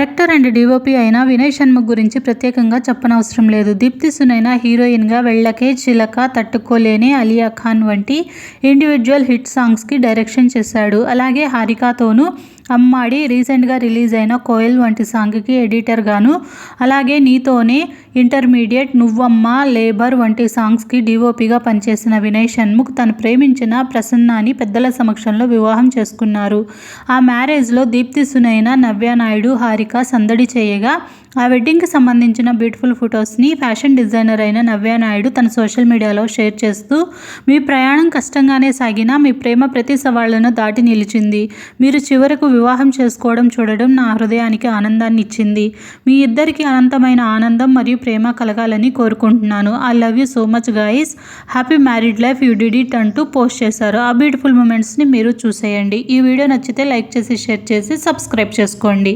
Director and DOP అయిన వినయ్ షణ్ముఖ్ గురించి ప్రత్యేకంగా చెప్పనవసరం లేదు. దీప్తి సునైన హీరోయిన్గా వెళ్ళకే చిలక తట్టుకోలేని అలియా ఖాన్ వంటి ఇండివిజువల్ హిట్ సాంగ్స్కి డైరెక్షన్ చేశాడు. అలాగే హారికాతోనూ అమ్మాడి రీసెంట్గా రిలీజ్ అయిన కోయల్ వంటి సాంగ్కి ఎడిటర్గాను అలాగే నీతోనే ఇంటర్మీడియట్ నువ్వమ్మ లేబర్ వంటి సాంగ్స్కి డిఓపిగా పనిచేసిన వినయ్ షణ్ముఖ్ తను ప్రేమించిన ప్రసన్నాని పెద్దల సమక్షంలో వివాహం చేసుకున్నారు. ఆ మ్యారేజ్లో దీప్తి సునైన నవ్య నాయుడు హారిక సందడి చేయగా ఆ వెడ్డింగ్కి సంబంధించిన బ్యూటిఫుల్ ఫొటోస్ని ఫ్యాషన్ డిజైనర్ అయిన నవ్య నాయుడు తన సోషల్ మీడియాలో షేర్ చేస్తూ మీ ప్రయాణం కష్టంగానే సాగినా మీ ప్రేమ ప్రతి సవాళ్ళను దాటి నిలిచింది. మీరు చివరకు వివాహం చేసుకోవడం చూడడం నా హృదయానికి ఆనందాన్ని ఇచ్చింది మీ ఇద్దరికి అనంతమైన ఆనందం మరియు ప్రేమ కలగాలని కోరుకుంటున్నాను. I love you so much guys happy married life you did it అంటూ పోస్ట్ చేశారు. ఆ బ్యూటిఫుల్ మూమెంట్స్ని మీరు చూసేయండి. ఈ వీడియో నచ్చితే లైక్ చేసి షేర్ చేసి సబ్స్క్రైబ్ చేసుకోండి.